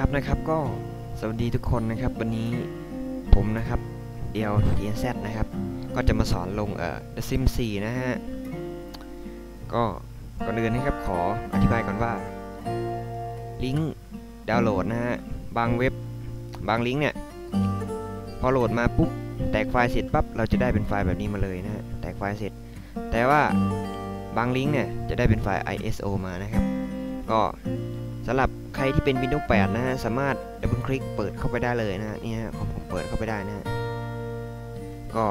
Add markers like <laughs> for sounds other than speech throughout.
ครับนะครับก็สวัสดีทุกคนนะครับ วันนี้ผมนะครับเดียว TNZ นะครับ ก็จะมาสอนลงเอ่อ The Sims 4นะฮะ ก็ก่อนอื่นนะครับขออธิบายก่อนว่า ลิงก์ดาวน์โหลดนะฮะ บางเว็บบางลิงก์เนี่ย พอโหลดมาปุ๊บ แตกไฟล์เสร็จปั๊บเราจะได้เป็นไฟล์แบบนี้มาเลยนะฮะ แตกไฟล์เสร็จ แต่ว่าบางลิงก์เนี่ยจะได้เป็นไฟล์ ISO มานะครับ ก็สำหรับ ใครที่เป็น Windows 8 นะฮะ สามารถดับเบิลคลิกเปิดเข้าไปได้เลยนะฮะ นี่ฮะของผมเปิดเข้าไปได้นะฮะ ก็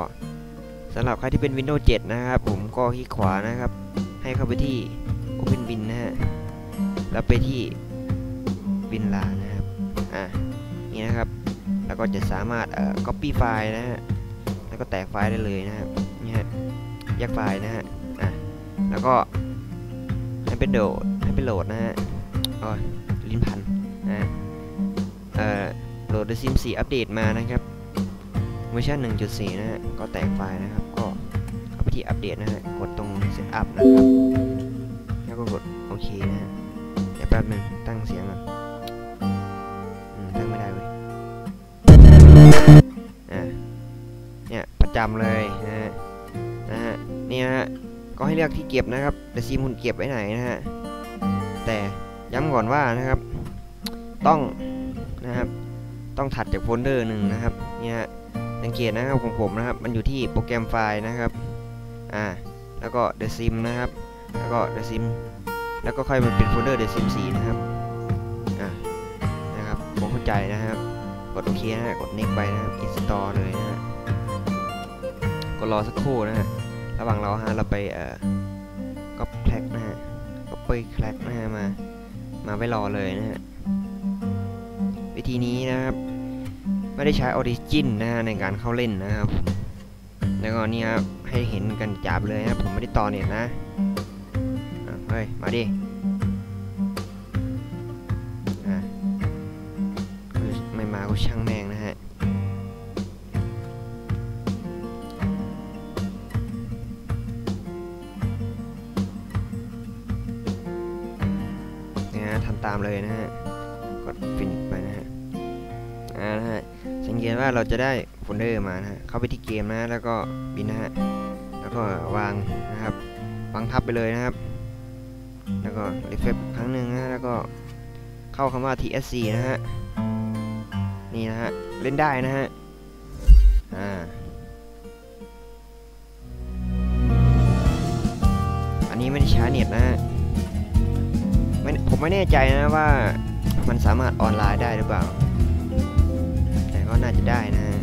สำหรับใครที่เป็น Windows 7 นะครับ ผมก็คลิกขวานะครับ ให้เข้าไปที่ Open Win นะฮะ แล้วไปที่ WinRAR นะครับ อะ นี่นะครับ แล้วก็จะสามารถเอ่อ copy ไฟล์นะฮะ แล้วก็แตกไฟล์ได้เลยนะครับ นี่ฮะแยกไฟล์นะฮะ อะ แล้วก็ให้เป็นโหลดให้เป็นโหลดนะฮะ อ๋อินพันนะเอ่อโหลด The Sims 4 อัปเดตมานะครับเวอร์ชัน1.4 นะฮะ ก็แตกไฟล์นะครับ ก็เข้าไปที่อัปเดตนะฮะ กดตรง Setup นะครับ แล้วก็กดโอเคนะฮะ เดี๋ยวแป๊บนึงตั้งเสียงก่อนตั้งไม่ได้เว้ยอะเนี่ย ประจำเลยนะฮะนะฮะนี่ฮะก็ให้เลือกที่เก็บนะครับแต่ซีมุนเก็บไว้ไหนนะฮะแต่ย้ำก่อนว่านะครับ ต้องนะครับ ต้องถัดจากโฟลเดอร์หนึ่งนะครับเนี่ยสังเกตนะครับของผมนะครับ มันอยู่ที่โปรแกรมไฟล์นะครับอ่าแล้วก็ The Sim นะครับ แล้วก็ The Sim แล้วก็ค่อยมาเป็นโฟลเดอร์ The Sim 4นะครับอ่านะครับผมเข้าใจนะครับ กดโอเคนะฮะกด next ไปนะครับ install เลยนะฮะก็รอสักครู่นะฮะระหว่างเราฮะเราไปเอ่อก็แคลกนะฮะก็ไปแคลกนะฮะมามาไว้รอเลยนะฮะ วิธีนี้นะครับ ไม่ได้ใช้ Origin นะฮะในการเข้าเล่นนะครับผมแล้วก็นี่ครับให้เห็นกันจับเลยนะผมไม่ได้ต่อเน็ตนะเฮ้ยมาดิไม่มาก็ช่างแม่งนะฮะนะฮะทำตามเลยนะฮะ กดฟินไปนะฮะอ่านะฮะสังเกตว่าเราจะได้โฟลเดอร์มานะฮะเข้าไปที่เกมนะแล้วก็บินนะฮะแล้วก็วางนะครับวางทับไปเลยนะครับ แล้วก็รีเฟรชครั้งหนึ่งนะแล้วก็เข้าคำว่า tsc นะฮะนี่นะฮะเล่นได้นะฮะอ่าอันนี้ไม่ได้ใช้เน็ตนะฮะไม่ผมไม่แน่ใจนะว่า มันสามารถออนไลน์ได้หรือเปล่า แต่ก็น่าจะได้นะฮะ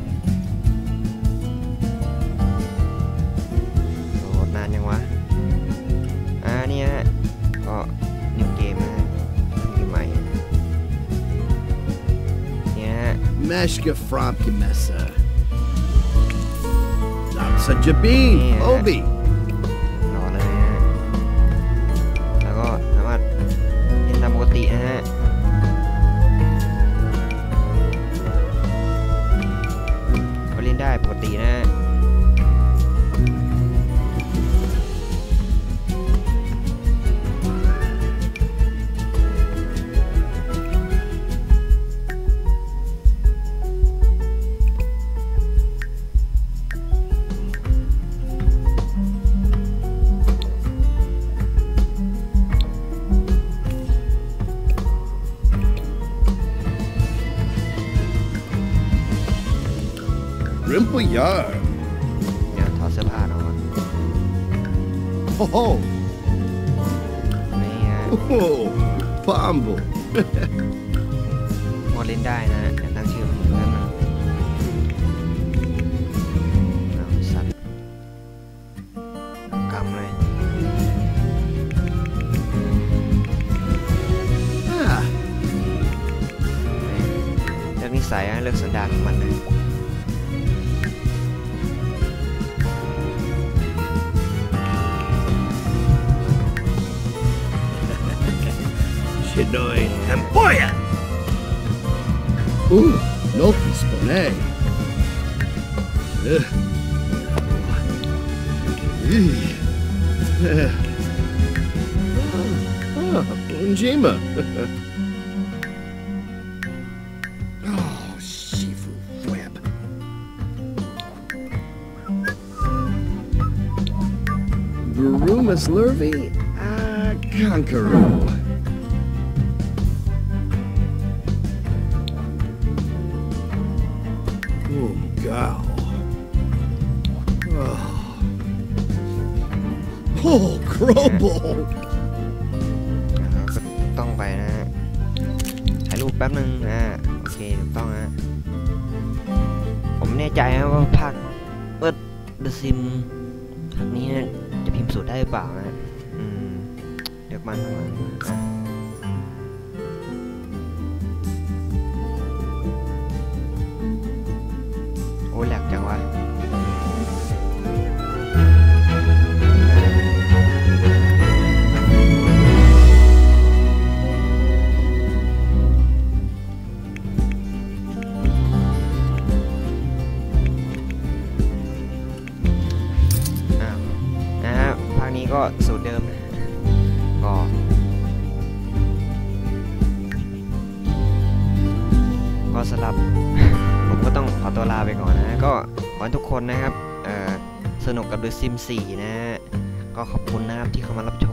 โหลดนานยังวะ อ่านี่ฮะ ก็นิวเกมนะฮะเกมใหม่นี่นะฮะ Meshka Fromke Messa. Namsa Jabin, Yeah. Obi. รอเลยนะฮะ แล้วก็สามารถเล่นตามปกตินะฮะ Rimple Yar. เดี๋ยวถอดเสื้อผ้าหน่อย Ho ho. นี่ฮะ Oh, Pombo. พอเล่นได้นะฮะแต่ตั้งชื่อมันเหมือนกันนะเอาสัตว์กำเลย Ah, เลือกนิสัยนะเลือกสันดานของมันนะ Shinoy Hampoya! Ooh, no dispone. Ah, ah Unjima. <laughs> Oh, Shifu Web. Barumas Lurvy, ah, Conqueror. Oh, gal. Oh, oh Crowball. อ่าเราก็ต้องไปนะฮะถ่ายรูปแป๊บนึงอ่าโอเคถูกต้องฮะผมแน่ใจนะว่าภาคเปิด The Sim ภาคนี้นี่ยจะพิมพ์สูตรได้หรือเปล่านะอืมเดี๋ยวมันข้า โอ้ยแหลกจังวะอ้าวนะฮะภาคนี้ก็สูตรเดิมนะก็ก็สำหรับ ก็ต้องขอตัวลาไปก่อนนะ ก็ขอให้ทุกคนนะครับสนุกกับ The Sims 4 นะฮะก็ขอบคุณนะครับที่เข้ามารับช